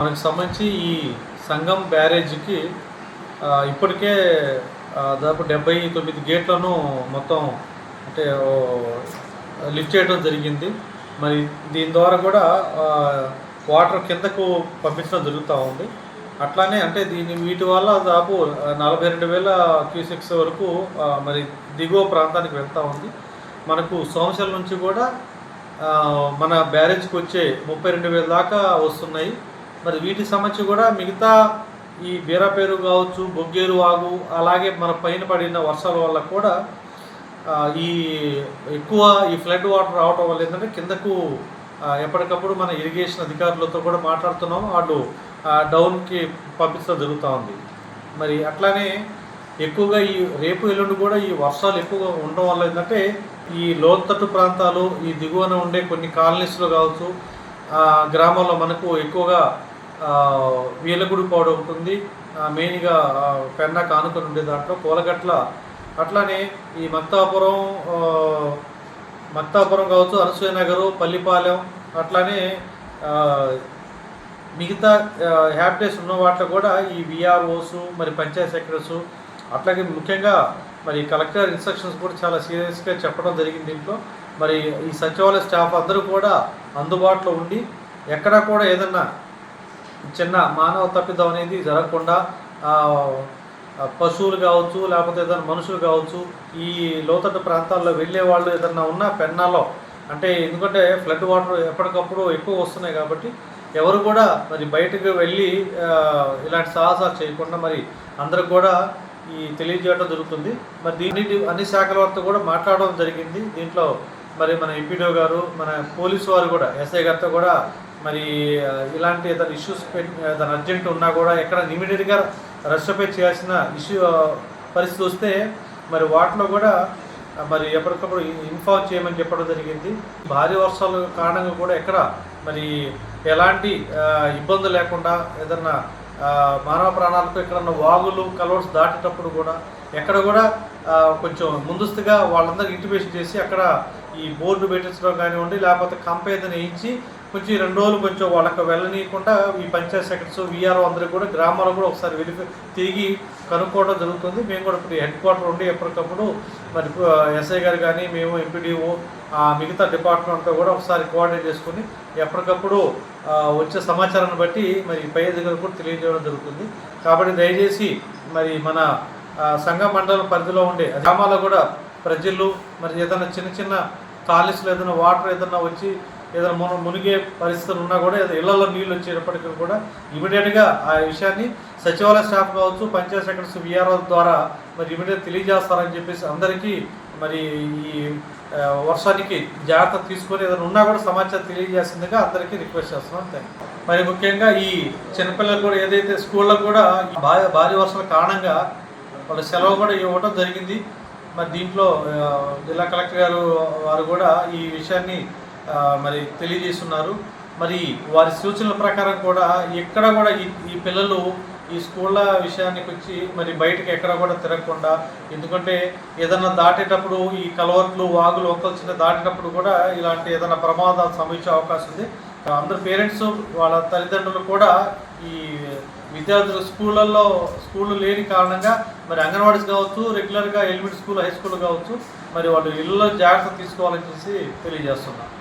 మనకు సంబంధించి ఈ సంఘం బ్యారేజ్కి ఇప్పటికే దాదాపు డెబ్బై తొమ్మిది గేట్లను మొత్తం అంటే లిఫ్ట్ చేయడం జరిగింది. మరి దీని ద్వారా కూడా వాటర్ కిందకు పంపించడం జరుగుతూ ఉంది. అట్లానే అంటే దీని వీటి వల్ల దాదాపు నలభై రెండు వేల క్యూసెక్స్ వరకు మరి దిగువ ప్రాంతానికి వెళ్తూ ఉంది. మనకు సోమశల నుంచి కూడా మన బ్యారేజ్కి వచ్చే ముప్పై రెండు వేల దాకా వస్తున్నాయి. మరి వీటి సమస్య కూడా మిగతా ఈ బీరాపేరు కావచ్చు బొగ్గేరు వాగు అలాగే మన పైన పడిన వర్షాల వల్ల కూడా ఈ ఎక్కువ ఈ ఫ్లడ్ వాటర్ రావటం వల్ల ఏంటంటే కిందకు ఎప్పటికప్పుడు మన ఇరిగేషన్ అధికారులతో కూడా మాట్లాడుతున్నాం వాళ్ళు డౌన్కి పంపించడం జరుగుతూ ఉంది. మరి అట్లానే ఎక్కువగా ఈ రేపు ఎల్లుండి కూడా ఈ వర్షాలు ఎక్కువగా ఉండడం వల్ల ఏంటంటే ఈ లోతట్టు ప్రాంతాలు ఈ దిగువన ఉండే కొన్ని కాలనీస్లో కావచ్చు గ్రామాల్లో మనకు ఎక్కువగా వీలగుడి పౌడ ఉంటుంది. మెయిన్గా పెన్నా కానుకొని ఉండే దాంట్లో కోలగట్ల. అట్లానే ఈ మత్తాపురం మత్తాపురం కావచ్చు అనసూయ నగరు పల్లిపాలెం అట్లానే మిగతా హ్యాపిటెస్ ఉన్న వాటిలో కూడా ఈ విఆర్ఓస్ మరి పంచాయత్ సెక్రటరీస్ అట్లాగే ముఖ్యంగా మరి కలెక్టర్ ఇన్స్ట్రక్షన్స్ కూడా చాలా సీరియస్గా చెప్పడం జరిగింది దీంట్లో. మరి ఈ సచివాలయ స్టాఫ్ అందరూ కూడా అందుబాటులో ఉండి ఎక్కడా కూడా ఏదన్నా చిన్న మానవ తప్పిదం అనేది జరగకుండా పశువులు కావచ్చు లేకపోతే ఏదైనా మనుషులు కావచ్చు ఈ లోతట్టు ప్రాంతాల్లో వెళ్ళే వాళ్ళు ఏదన్నా ఉన్న పెన్నాలో అంటే ఎందుకంటే ఫ్లడ్ వాటర్ ఎప్పటికప్పుడు ఎక్కువ వస్తున్నాయి కాబట్టి ఎవరు కూడా మరి బయటకు వెళ్ళి ఇలాంటి సాహసాలు చేయకుండా మరి అందరూ కూడా ఈ తెలియజేయడం జరుగుతుంది. మరి దీన్ని అన్ని శాఖల వారితో కూడా మాట్లాడడం జరిగింది. దీంట్లో మరి మన ఎంపీడో గారు మన పోలీసు వారు కూడా ఎస్ఐ గారితో కూడా మరి ఇలాంటి ఏదైనా ఇష్యూస్ ఏదైనా అర్జెంట్ ఉన్నా కూడా ఎక్కడ ఇమీడియట్గా రష్యపై చేయాల్సిన ఇష్యూ పరిస్థితి వస్తే మరి వాటిలో కూడా మరి ఎప్పటికప్పుడు ఇన్ఫార్మ్ చేయమని చెప్పడం జరిగింది. భారీ వర్షాల కారణంగా కూడా ఎక్కడ మరి ఎలాంటి ఇబ్బంది లేకుండా ఏదన్నా మానవ ప్రాణాలకు ఎక్కడన్నా వాగులు కలవర్స్ దాటేటప్పుడు కూడా ఎక్కడ కూడా కొంచెం ముందస్తుగా వాళ్ళందరికీ ఇంటిమేషన్ చేసి అక్కడ ఈ బోర్డు పెట్టించడం కానివ్వండి లేకపోతే కంప వేయించి కొంచెం ఈ రెండు రోజులు కొంచెం వాళ్ళకి వెళ్ళనీయకుండా ఈ పంచాయత్ సెక్రటరీస్ వీఆర్ఓ అందరికీ కూడా గ్రామాల్లో కూడా ఒకసారి వెళ్ళి తిరిగి కనుక్కోవడం జరుగుతుంది. మేము కూడా ఇప్పుడు హెడ్ క్వార్టర్ ఉండి ఎప్పటికప్పుడు మరి ఎస్ఐ గారు కానీ మేము ఎంపీడీఓ మిగతా డిపార్ట్మెంట్తో కూడా ఒకసారి కోఆర్డినేట్ చేసుకుని ఎప్పటికప్పుడు వచ్చే సమాచారాన్ని బట్టి మరి పై అధికారులు కూడా తెలియజేయడం జరుగుతుంది. కాబట్టి దయచేసి మరి మన సంఘ మండలం పరిధిలో ఉండే గ్రామాల్లో కూడా ప్రజలు మరి ఏదైనా చిన్న చిన్న కాలేజీలో ఏదైనా వాటర్ ఏదైనా వచ్చి ఏదైనా మున మునిగే పరిస్థితులు ఉన్నా కూడా ఇళ్ళలో నీళ్ళు వచ్చేటప్పటికీ కూడా ఇమీడియట్గా ఆ విషయాన్ని సచివాలయ స్టాఫ్ కావచ్చు పంచాయత్ సెక్రటరీస్ విఆర్ఓ ద్వారా మరి ఇమీడియట్ తెలియజేస్తారని చెప్పేసి అందరికీ మరి ఈ వర్షానికి జాగ్రత్త తీసుకొని ఏదైనా ఉన్నా కూడా సమాచారం తెలియజేసిందిగా అందరికీ రిక్వెస్ట్ చేస్తున్నాం. థ్యాంక్ మరి ముఖ్యంగా ఈ చిన్నపిల్లలు కూడా ఏదైతే స్కూళ్ళకు కూడా భారీ వర్షాల కారణంగా వాళ్ళ సెలవు కూడా ఇవ్వడం జరిగింది. మరి దీంట్లో జిల్లా కలెక్టర్ గారు వారు కూడా ఈ విషయాన్ని మరి తెలియజేస్తున్నారు. మరి వారి సూచనల ప్రకారం కూడా ఎక్కడ కూడా ఈ ఈ పిల్లలు ఈ స్కూళ్ళ విషయానికి వచ్చి మరి బయటకు ఎక్కడ కూడా తిరగకుండా ఎందుకంటే ఏదన్నా దాటేటప్పుడు ఈ కలవర్లు వాగులు వంకలు చిన్న దాటేటప్పుడు కూడా ఇలాంటి ఏదైనా ప్రమాదాలు సంభవించే అవకాశం ఉంది. అందరు పేరెంట్స్ వాళ్ళ తల్లిదండ్రులు కూడా ఈ విద్యార్థులు స్కూళ్ళల్లో స్కూళ్ళు లేని కారణంగా మరి అంగన్వాడీస్ కావచ్చు రెగ్యులర్గా ఎలిమెంటరీ స్కూల్ హై స్కూల్ కావచ్చు మరి వాళ్ళు ఇళ్ళలో జాగ్రత్త తీసుకోవాలని చూసి తెలియజేస్తున్నాను